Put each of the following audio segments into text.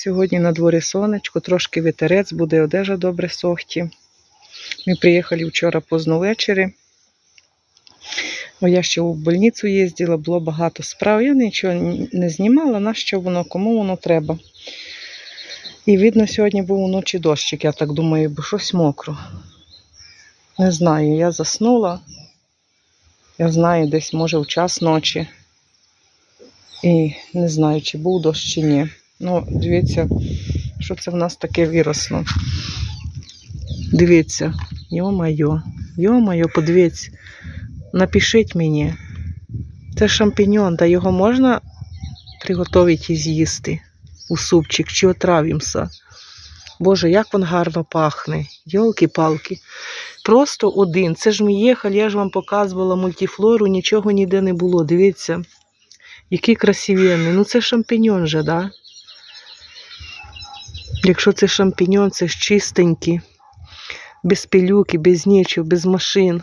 Сьогодні на дворі сонечко, трошки вітерець, буде одежа добре сохті. Ми приїхали вчора поздно ввечері. Я ще в больницю їздила, було багато справ. Я нічого не знімала, на що воно, кому воно треба. І видно, сьогодні був уночі дощик, я так думаю, бо щось мокро. Не знаю, я заснула. Я знаю, десь може в час ночі. І не знаю, чи був дощ, чи ні. Ну, дивіться, що це в нас таке виросло. Дивіться, йо-майо, йо-майо, подивіться. Напишіть мені. Це шампіньон, та його можна приготувати і з'їсти у супчик чи отравимося. Боже, як він гарно пахне. Йолки-палки. Просто один. Це ж ми їхали, я ж вам показувала мультифлору, нічого ніде не було. Дивіться, який красивенний. Ну це шампіньон же, да? Якщо це шампіньон, це ж чистенький, без пилюки, без нічого, без машин.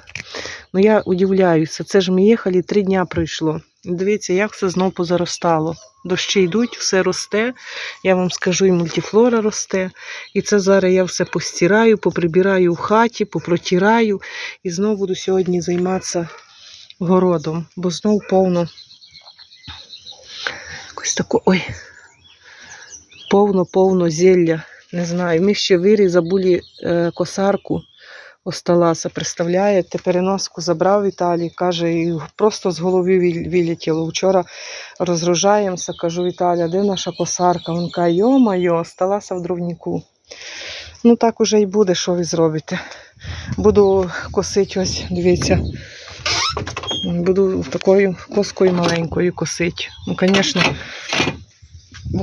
Ну я удивляюся, це ж ми їхали, три дня пройшло. Дивіться, як все знов позаростало. Дощі йдуть, все росте. Я вам скажу, і мультифлора росте. І це зараз я все постираю, поприбираю в хаті, попротираю. І знову буду сьогодні займатися городом, бо знов повно. Якось тако, ой, повно-повно зілля. Не знаю. Ми ще вирі забули е, косарку осталася. Представляєте, переноску забрав Віталій, каже, і просто з голови вил- вилетіло. Вчора розгружаємося, кажу, Віталя, де наша косарка? Він каже, йо-майо, осталася в дровнику. Ну так уже і буде, що ви зробите. Буду косити ось, дивіться. Буду такою коскою маленькою косити. Ну, звісно,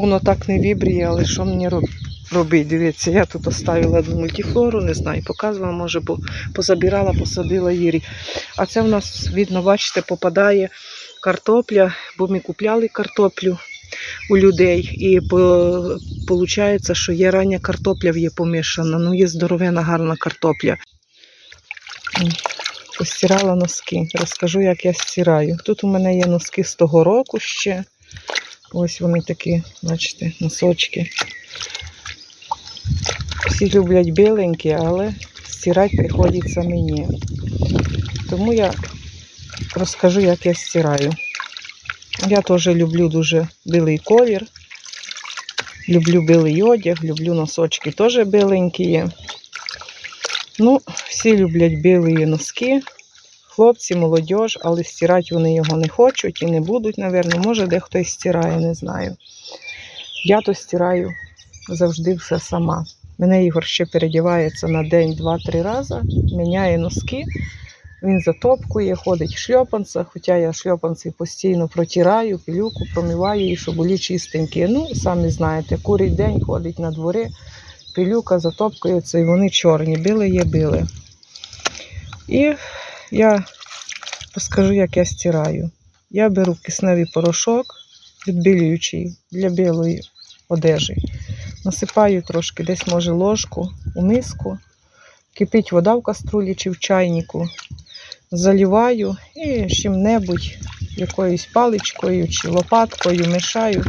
воно так не вібріє, але що мені робити? Дивіться, я тут оставила одну мультифлору, не знаю, показувала, може, бо позабирала, посадила їрі. А це в нас, видно, бачите, попадає картопля, бо ми купляли картоплю у людей. І виходить, що є рання картопля є помішана. Ну, є здоровена, гарна картопля. Постирала носки. Розкажу, як я стираю. Тут у мене є носки з того року ще. Ось вони такі, бачите, носочки. Всі люблять біленькі, але стирати приходиться мені. Тому я розкажу, як я стираю. Я теж люблю дуже білий колір. Люблю білий одяг, люблю носочки теж біленькі. Ну, всі люблять білі носки. Хлопці, молодь, але стирати вони його не хочуть і не будуть, напевно. Може, дехто і стирає, не знаю. Я то стираю завжди все сама. Мене Ігор ще передівається на день два-три рази, міняє носки. Він затопкує, ходить в шльопанцях, хоча я шльопанці постійно протираю, пилюку промиваю і щоб були чистенькі. Ну, самі знаєте, курий день ходить на двори, пилюка затопкується і вони чорні, били є били. І я розкажу, як я стираю. Я беру кисневий порошок, відбілюючий для білої одежі. Насипаю трошки, десь може ложку у миску, кипить вода в каструлі чи в чайнику, заліваю і чим-небудь, якоюсь паличкою чи лопаткою мішаю,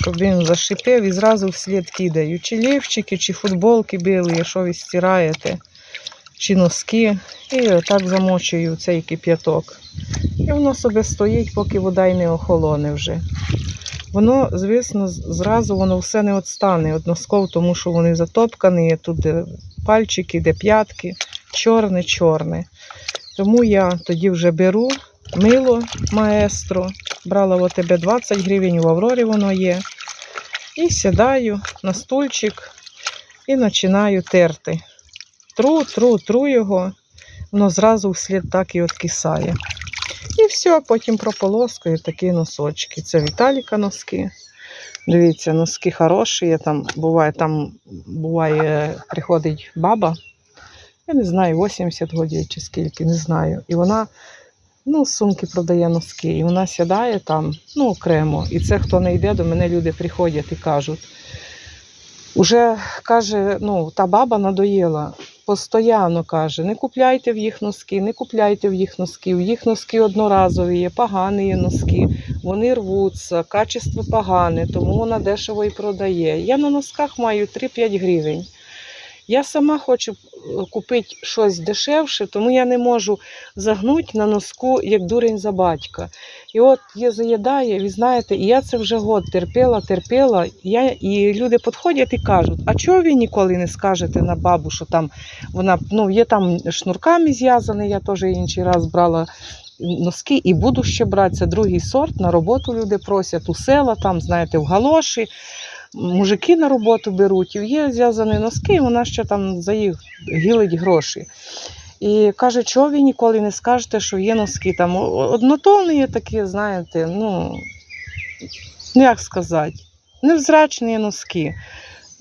щоб він зашипів і зразу вслід кидаю. Чи лівчики, чи футболки білі, якщо ви стираєте, чи носки. І отак замочую цей кип'яток. І воно собі стоїть, поки вода й не охолоне вже. Воно, звісно, зразу воно все не відстане від тому що вони затопкані, тут де пальчики, де п'ятки, чорне-чорне. Тому я тоді вже беру мило маестро, брала в ОТБ 20 гривень, в Аврорі воно є. І сідаю на стульчик і починаю терти. Тру, тру, тру його, воно зразу вслід так і откисає. І все, потім прополоскую такі носочки. Це Віталіка носки. Дивіться, носки хороші. Там буває, там буває, приходить баба. Я не знаю, 80 років чи скільки, не знаю. І вона ну, сумки продає носки. І вона сідає там, ну, окремо. І це хто не йде, до мене люди приходять і кажуть. Уже каже, ну, та баба надоїла. Постоянно каже, не купляйте в їх носки, не купляйте в їх носки. В їх носки одноразові, є погані є носки, вони рвуться, качество погане, тому вона дешево і продає. Я на носках маю 3-5 гривень. Я сама хочу е, купити щось дешевше, тому я не можу загнути на носку, як дурень за батька. І от є заїдає, ви знаєте, і я це вже год терпіла, терпіла. Я, і люди підходять і кажуть, а чого ви ніколи не скажете на бабу, що там вона ну, є там шнурками зв'язаний, я теж інший раз брала носки і буду ще брати. Це другий сорт. На роботу люди просять у села, там, знаєте, в галоші. Мужики на роботу беруть, і є зв'язані носки, і вона ще там за їх гілить гроші. І каже, чого ви ніколи не скажете, що є носки там однотонні однотонні такі, знаєте, ну, ну як сказати, невзрачні носки.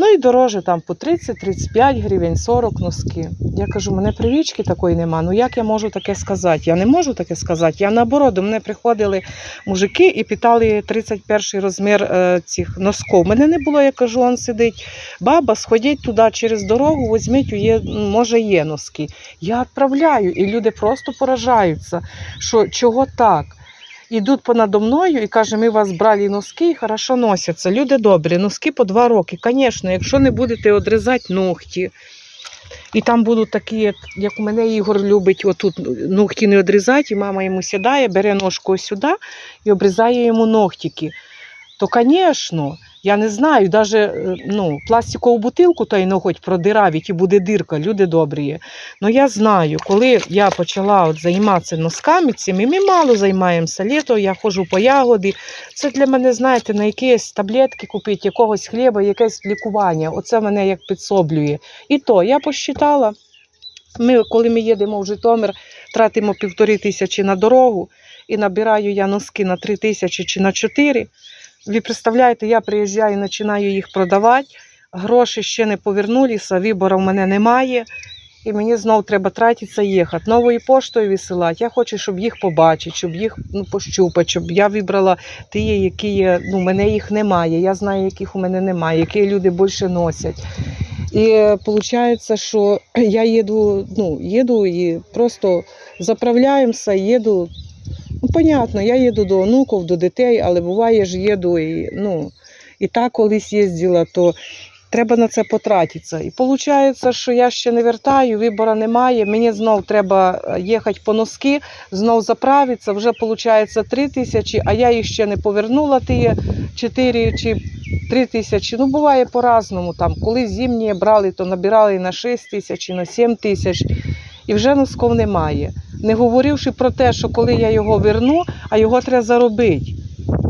Ну і дороже там по 30-35 гривень, 40 носки. Я кажу, мене привічки такої нема. Ну як я можу таке сказати? Я не можу таке сказати. Я наоборот, до мене приходили мужики і питали 31 розмір е, цих носков. Мене не було, я кажу, он сидить. Баба, сходіть туди через дорогу, візьміть, є, може є носки. Я відправляю, і люди просто поражаються, що чого так. Ідуть понадо мною і каже, ми вас брали носки і хорошо носяться. Люди добрі, носки по два роки. Звісно, якщо не будете одрізати ногті, і там будуть такі, як- у мене Ігор любить, отут ногті не одрізати, і мама йому сідає, бере ножку сюди і обрізає йому ногтики. То, звісно, я не знаю, навіть ну, пластикову бутилку та й ну, хоч продиравить і буде дирка, люди добрі. Ну я знаю, коли я почала от займатися носками цими, ми мало займаємося літо, я ходжу по ягоди. Це для мене, знаєте, на якісь таблетки купити, якогось хліба, якесь лікування. Оце мене як підсоблює. І то я посчитала. Ми, коли ми їдемо в Житомир, тратимо півтори тисячі на дорогу і набираю я носки на три тисячі чи на чотири. Ви представляєте, я приїжджаю і починаю їх продавати. Гроші ще не повернулися, вибору в мене немає. І мені знову треба тратитися їхати. Новою поштою висилати. Я хочу, щоб їх побачити, щоб їх ну, пощупати, щоб я вибрала ті, які є. Ну, мене їх немає. Я знаю, яких у мене немає, які люди більше носять. І виходить, що я їду, ну, їду і просто заправляємося, їду. Понятно, я їду до онуків, до дітей, але буває ж їду і, ну, і так колись їздила, то треба на це потратитися. І виходить, що я ще не вертаю, вибору немає. Мені знов треба е, їхати по носки, знов заправитися. Вже виходить 3 тисячі, а я їх ще не повернула ті 4 чи 3 тисячі. Ну, буває по-разному. Там, коли зимні брали, то набирали на 6 тисяч, на 7 тисяч. І вже носков немає. Не говоривши про те, що коли я його верну, а його треба заробити.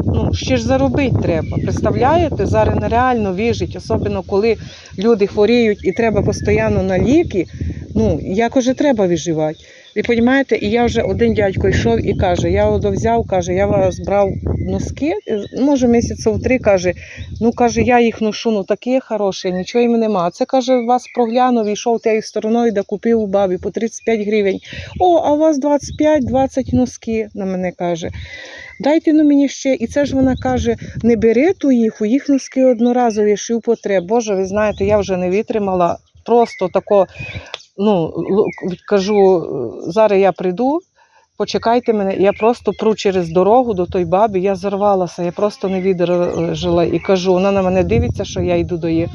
Ну, ще ж заробити треба. Представляєте, зараз нереально вижити, особливо коли люди хворіють і треба постійно на ліки. Ну, як уже треба виживати. Ви розумієте, і я вже один дядько йшов і каже: я одо взяв, каже, я вас брав носки, може місяців три, каже, ну каже, я їх ношу, ну такі хороші, нічого їм нема. Це каже, вас проглянув, йшов тією стороною, де купив у бабі по 35 гривень. О, а у вас 25-20 носки, на мене каже. Дайте ну мені ще. І це ж вона каже: не бери ту їх, у їх носки одноразові шив потреб. Боже, ви знаєте, я вже не витримала. Просто тако, ну, кажу, зараз я прийду, почекайте мене. Я просто пру через дорогу до той баби, я зарвалася, я просто не видержала і кажу, вона на мене дивиться, що я йду до її.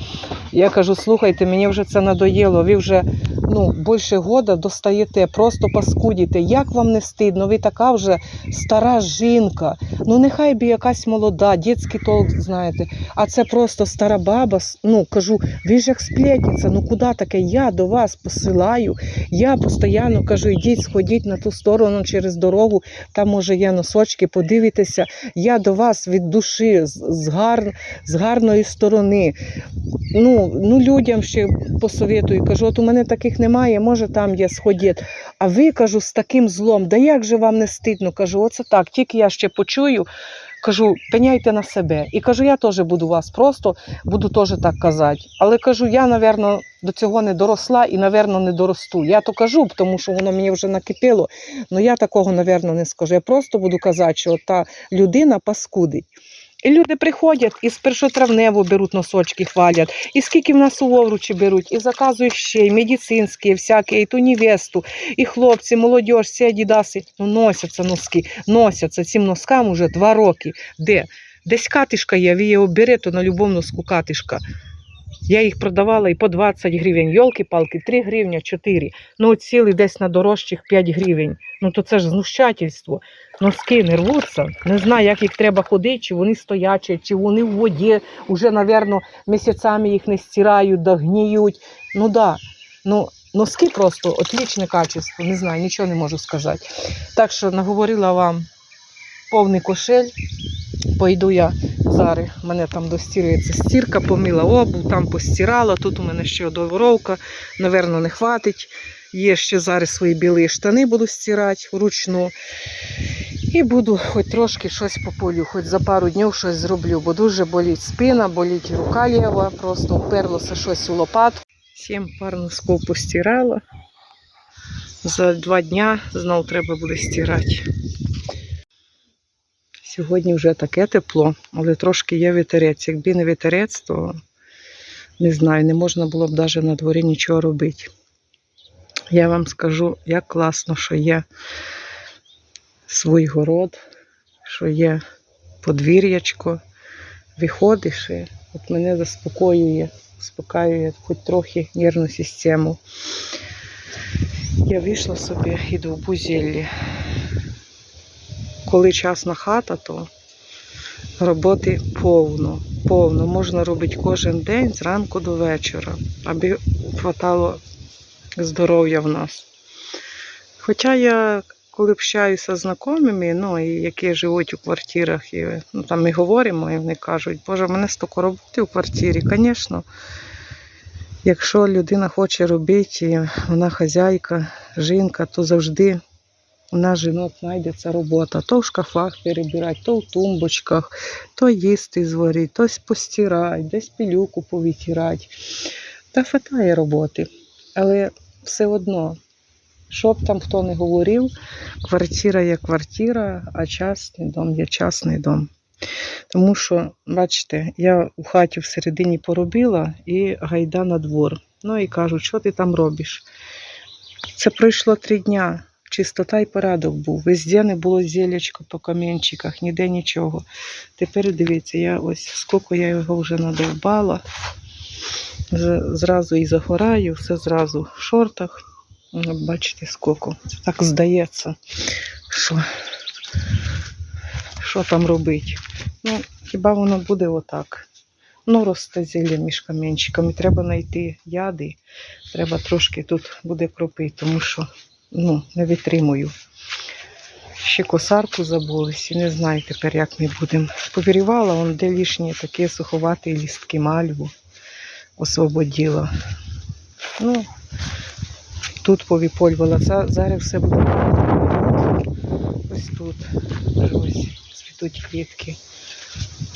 Я кажу, слухайте, мені вже це надоїло, ви вже ну, більше года достаєте, просто паскудіте. Як вам не стидно? Ви така вже стара жінка. Ну нехай би якась молода, дітський толк, знаєте. А це просто стара баба. Ну кажу, ви ж як сплетниця, ну куди таке? Я до вас посилаю. Я постійно кажу, йдіть, сходіть на ту сторону через дорогу, там може є носочки, подивитися. Я до вас від душі, з, гар, з гарної сторони. Ну, ну людям ще посоветую. Кажу, от у мене таких немає, може там є сходіть. А ви кажу, з таким злом, да як же вам не стидно? Кажу, оце так, тільки я ще почую. Кажу, пеняйте на себе. І кажу, я теж буду вас просто, буду теж так казати. Але кажу, я, напевно, до цього не доросла і, напевно, не доросту. Я то кажу, тому що воно мені вже накипіло. але я такого, напевно, не скажу. Я просто буду казати, що та людина паскудить. І люди приходять і з першотравневу беруть носочки, хвалять, і скільки в нас у Овручі беруть, і заказують ще, і медицинські, і всякі, і ту невесту, і хлопці, молодь, всі адідаси. Ну, носяться носки, носяться цим носкам уже два роки. Де? Десь катишка є, ви її обере, то на любому носку катишка. Я їх продавала і по 20 гривень. Йолки-палки, 3 гривні, 4. Ну, от сіли десь на дорожчих 5 гривень. Ну то це ж знущательство. Носки не рвуться. Не знаю, як їх треба ходити, чи вони стоячі, чи вони в воді. Уже, напевно, місяцями їх не стирають, да гніють. Ну да. Ну, носки просто отличне качество. Не знаю, нічого не можу сказати. Так що наговорила вам повний кошель. Пойду я зараз. Мене там достірюється стірка, помила обув, там постирала. Тут у мене ще одоворовка, наверно, не хватить. Є ще зараз свої білі штани буду стирати вручну. І буду хоч трошки щось по полю, хоч за пару днів щось зроблю, бо дуже болить спина, болить рука ліва, просто вперлося щось у лопатку. Сім пар носков постирала. За два дня знов треба буде стирати. Сьогодні вже таке тепло, але трошки є вітерець. Якби не вітерець, то не знаю, не можна було б навіть на дворі нічого робити. Я вам скажу, як класно, що є свій город, що є подвір'ячко, виходиш, і от мене заспокоює, успокаює хоч трохи нервну систему. Я вийшла собі і довбу зіллі. Коли частна хата, то роботи повно. Повно. Можна робити кожен день зранку до вечора, аби хватало здоров'я в нас. Хоча я, коли общаюся з знайомими, ну, і які живуть у квартирах, і ну, там ми говоримо, і вони кажуть, Боже, в мене стільки роботи у квартирі. Звісно, якщо людина хоче робити, і вона хазяйка, жінка, то завжди у нас жінок знайдеться робота. То в шкафах перебирати, то в тумбочках, то їсти зварити, то постирати, десь пилюку повитирати. Та хватає роботи. Але все одно, що б там хто не говорив, квартира є квартира, а частний дом є частний дом. Тому що, бачите, я у хаті всередині поробила і гайда на двор. Ну і кажуть, що ти там робиш? Це пройшло три дня. Чистота і порядок був. Везде не було зілячко по камінчиках, ніде нічого. Тепер дивіться, я ось скільки я його вже надовбала. Зразу і загораю, все зразу в шортах. Ну, Бачите, скільки. Так здається, що, що там робити. Ну, хіба воно буде отак? Ну, росте зілля між камінчиками. Треба знайти яди. Треба трошки тут буде кропити, тому що ну, не витримую. Ще косарку забулись і не знаю тепер, як ми будемо. Повірювала, он де лишні такі суховаті лістки мальву освободила. Ну, тут повіпольвала. Це зараз все буде. Ось тут. Ось цвітуть квітки.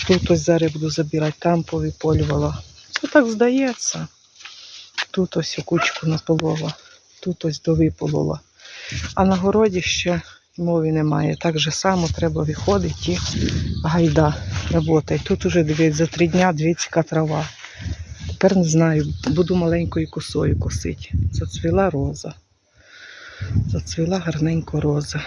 Тут ось зараз буду забирати, там повіполювала. Це так здається. Тут ось кучку наполола, тут ось довиполола. А на городі ще мови немає. Так же само треба виходити і гайда робота. Тут уже дивіться, за три дня яка трава. Тепер не знаю, буду маленькою косою косити. Зацвіла роза. Зацвіла гарненько роза.